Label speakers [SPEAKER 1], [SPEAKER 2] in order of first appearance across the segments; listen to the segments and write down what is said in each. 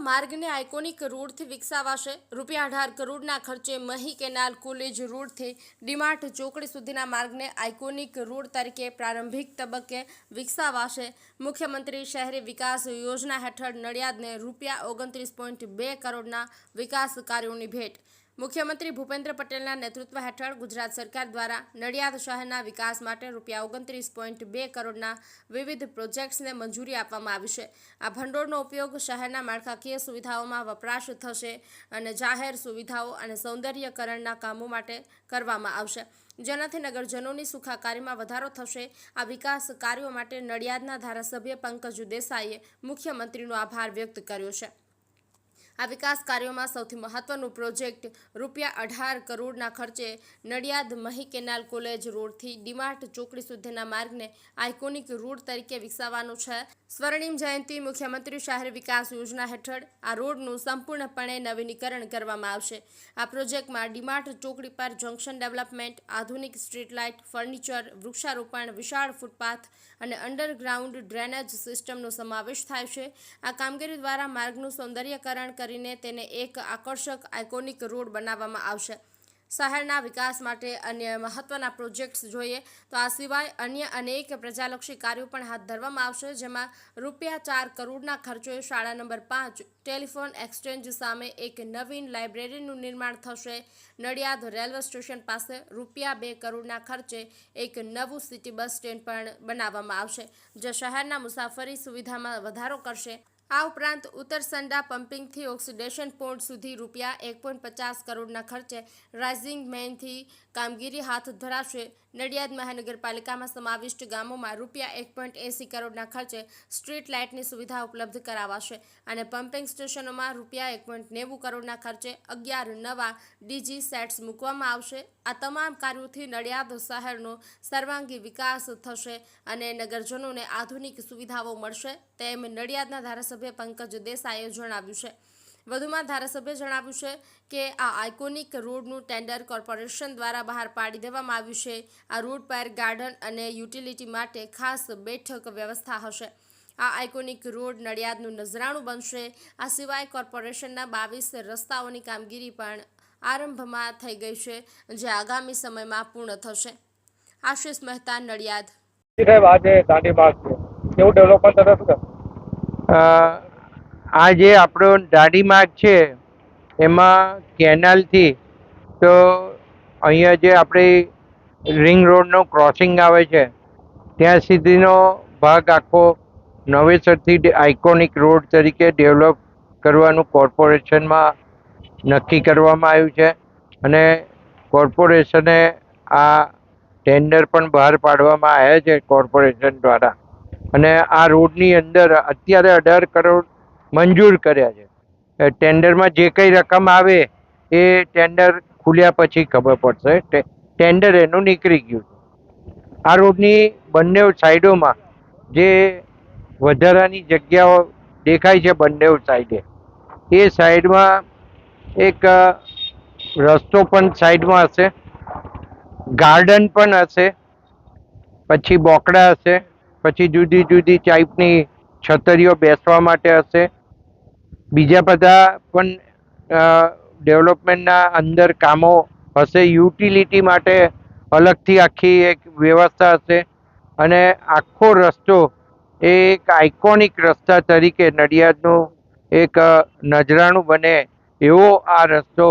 [SPEAKER 1] માર્ગને આઇકોનિક રોડથી વિકસાવાશે. રૂપિયા અઢાર કરોડના ખર્ચે મહી કેનાલ કોલેજ રોડથી ડીમાર્ટ ચોકડી સુધીના માર્ગને આઇકોનિક રોડ તરીકે પ્રારંભિક તબક્કે વિકસાવાશે. મુખ્યમંત્રી શહેરી વિકાસ યોજના હેઠળ નડિયાદને રૂપિયા ઓગણત્રીસ પોઈન્ટ બે કરોડના વિકાસ કાર્યોની ભેટ મુખ્યમંત્રી ભૂપેન્દ્ર પટેલના નેતૃત્વ હેઠળ ગુજરાત સરકાર દ્વારા નડિયાદ શહેરના વિકાસ માટે રૂપિયા ઓગણત્રીસ પોઈન્ટ બે કરોડના વિવિધ પ્રોજેક્ટ્સને મંજૂરી આપવામાં આવી છે. આ ભંડોળનો ઉપયોગ શહેરના માળખાકીય સુવિધાઓમાં વપરાશ થશે અને જાહેર સુવિધાઓ અને સૌંદર્યકરણના કામો માટે કરવામાં આવશે. જેનાથી નગરજનોની સુખાકારીમાં વધારો થશે. આ વિકાસ કાર્યો માટે નડિયાદના ધારાસભ્ય પંકજ દેસાઈએ મુખ્યમંત્રીનો આભાર વ્યક્ત કર્યો છે. આ વિકાસ કાર્યોમાં સૌથી મહત્વનું પ્રોજેક્ટ રૂપિયા અઢાર કરોડના ખર્ચે નડિયાદ મહી કેનાલ કોલેજ રોડથી ડીમાર્ટ ચોકડી સુધીના માર્ગને આઇકોનિક રોડ તરીકે વિકસાવવાનો છે. સ્વર્ણિમ જયંતિ મુખ્યમંત્રી શહેર વિકાસ યોજના હેઠળ આ રોડનું સંપૂર્ણપણે નવીનીકરણ કરવામાં આવશે. આ પ્રોજેક્ટમાં ડીમાર્ટ ચોકડી પર જંકશન ડેવલપમેન્ટ, આધુનિક સ્ટ્રીટ લાઇટ, ફર્નિચર, વૃક્ષારોપણ, વિશાળ ફૂટપાથ અને અંડરગ્રાઉન્ડ ડ્રેનેજ સિસ્ટમનો સમાવેશ થાય છે. આ કામગીરી દ્વારા માર્ગનું સૌંદર્યકરણ કરીને તેને એક આકર્ષક આઇકોનિક રોડ બનાવવામાં આવશે. શહેરના વિકાસ માટે અન્ય મહત્વના પ્રોજેક્ટ્સ જોઈએ તો આ સિવાય અન્ય અનેક પ્રજાલક્ષી કાર્યો પણ હાથ ધરવામાં આવશે, જેમાં રૂપિયા ચાર કરોડના ખર્ચોએ શાળા નંબર પાંચ, ટેલિફોન એક્સચેન્જ સામે એક નવીન લાઇબ્રેરીનું નિર્માણ થશે. નડિયાદ રેલવે સ્ટેશન પાસે રૂપિયા બે કરોડના ખર્ચે એક નવું સિટી બસ સ્ટેન્ડ પણ બનાવવામાં આવશે, જે શહેરના મુસાફરી સુવિધામાં વધારો કરશે. આ ઉપરાંત ઉત્તર સંડા પમ્પિંગથી ઓક્સિડેશન પોર્ટ સુધી રૂપિયા એક પોઈન્ટ પચાસ કરોડના ખર્ચે રાઇઝિંગ મેનથી કામગીરી હાથ ધરાશે. નડિયાદ મહાનગરપાલિકામાં સમાવિષ્ટ ગામોમાં રૂપિયા એક પોઈન્ટ એંસી કરોડના ખર્ચે સ્ટ્રીટ લાઇટની સુવિધા ઉપલબ્ધ કરાવાશે અને પમ્પિંગ સ્ટેશનોમાં રૂપિયા એક પોઈન્ટ નેવું કરોડના ખર્ચે અગિયાર નવા ડીજી સેટ્સ મૂકવામાં આવશે. આ તમામ કાર્યોથી નડિયાદ શહેરનો સર્વાંગી વિકાસ થશે અને નગરજનોને આધુનિક સુવિધાઓ મળશે. તેમ નડિયાદના ધારાસભ્ય પંકજ દેસાઈએ જણાવ્યું છે. વધુમાં ધારાસભ્ય જણાવ્યું છે કે આ આઇકોનિક રોડનું ટેન્ડર કોર્પોરેશન દ્વારા બહાર પાડી દેવામાં આવ્યું છે. આ રોડ પર ગાર્ડન અને યુટિલિટી માટે ખાસ બેઠક વ્યવસ્થા હશે. આ આઇકોનિક રોડ નડિયાદનું નજરાણું બનશે. આ સિવાય કોર્પોરેશનના બાવીસ રસ્તાઓની કામગીરી પણ આરંભમાં થઈ ગઈ છે, જે આગામી સમયમાં પૂર્ણ થશે. આશિષ મહેતા, નડિયાદ.
[SPEAKER 2] સાહેબ, આજે દાંડી માર્ગ છે. કેવું ડેવલપમેન્ટ થશે?
[SPEAKER 3] આ જે આપણો દાઢી માર્ગ છે, એમાં કેનાલથી, તો અહીંયા જે આપણી રિંગ રોડનો ક્રોસિંગ આવે છે, ત્યાં સુધીનો ભાગ આખો નવેસરથી આઇકોનિક રોડ તરીકે ડેવલપ કરવાનું કોર્પોરેશનમાં નક્કી કરવામાં આવ્યું છે, અને કોર્પોરેશને આ ટેન્ડર પણ બહાર પાડવામાં આવ્યા છે કોર્પોરેશન દ્વારા. અને આ રોડની અંદર અત્યારે અઢાર કરોડ મંજૂર કર્યા છે. ટેન્ડરમાં જે કંઈ રકમ આવે એ ટેન્ડર ખુલ્યા પછી ખબર પડશે. ટેન્ડર એનું નીકળી ગયું આ રોડની બંને સાઈડોમાં જે વધારાની જગ્યાઓ દેખાય છે બંને સાઈડે, એ સાઈડમાં એક રસ્તો પણ સાઈડમાં હશે, ગાર્ડન પણ હશે, પછી બોકડા હશે પછી જુદી જુદી ટાઈપની છતરીઓ બેસવા માટે હશે. બીજા બધા પણ ડેવલપમેન્ટના અંદર કામો હશે. યુટિલિટી માટે અલગથી આખી એક વ્યવસ્થા હશે. અને આખો રસ્તો એ એક આઇકોનિક રસ્તા તરીકે નડિયાદનું એક નજરાણું બને એવો આ રસ્તો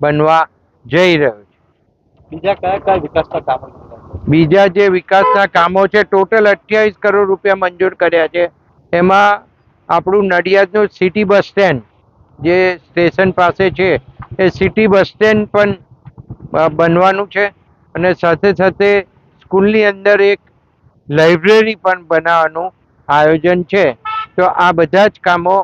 [SPEAKER 3] બનવા જઈ રહ્યો છે.
[SPEAKER 2] બીજા કયા કયા વિકાસના કામો?
[SPEAKER 3] બીજા જે વિકાસના કામો છે ટોટલ અઠ્યાવીસ કરોડ રૂપિયા મંજૂર કર્યા છે. એમાં આપણું નડિયાદનું સિટી બસ સ્ટેન્ડ જે સ્ટેશન પાસે છે, એ સિટી બસ સ્ટેન્ડ પણ બનવાનું છે અને સાથે સાથે સ્કૂલની અંદર એક લાઇબ્રેરી પણ બનાવવાનું આયોજન છે. તો આ બધા જ કામો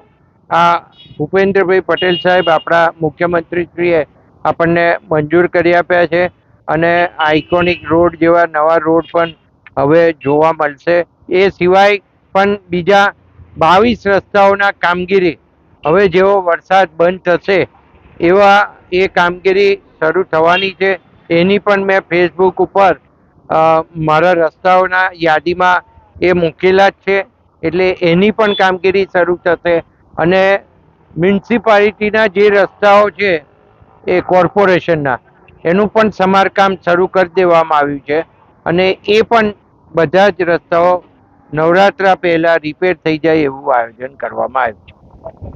[SPEAKER 3] આ ભૂપેન્દ્રભાઈ પટેલ સાહેબ આપણા મુખ્યમંત્રીશ્રીએ આપણને મંજૂર કરી આપ્યા છે. અને આઇકોનિક રોડ જેવા નવા રોડ પણ હવે જોવા મળશે. એ સિવાય પણ બીજા બાવીસ રસ્તાઓના કામગીરી હવે જેવો વરસાદ બંધ થશે એવા એ કામગીરી શરૂ થવાની છે. એની પણ મેં ફેસબુક ઉપર મારા રસ્તાઓના યાદીમાં એ મૂકેલા જ છે. એટલે એની પણ કામગીરી શરૂ થશે અને મ્યુનિસિપાલિટીના જે રસ્તાઓ છે એ કોર્પોરેશનના એનું પણ સમારકામ શરૂ કરી દેવામાં આવ્યું છે અને એ પણ બધા જ રસ્તાઓ નવરાત્રા પહેલાં રિપેર થઈ જાય એવું આયોજન કરવામાં આવ્યું છે.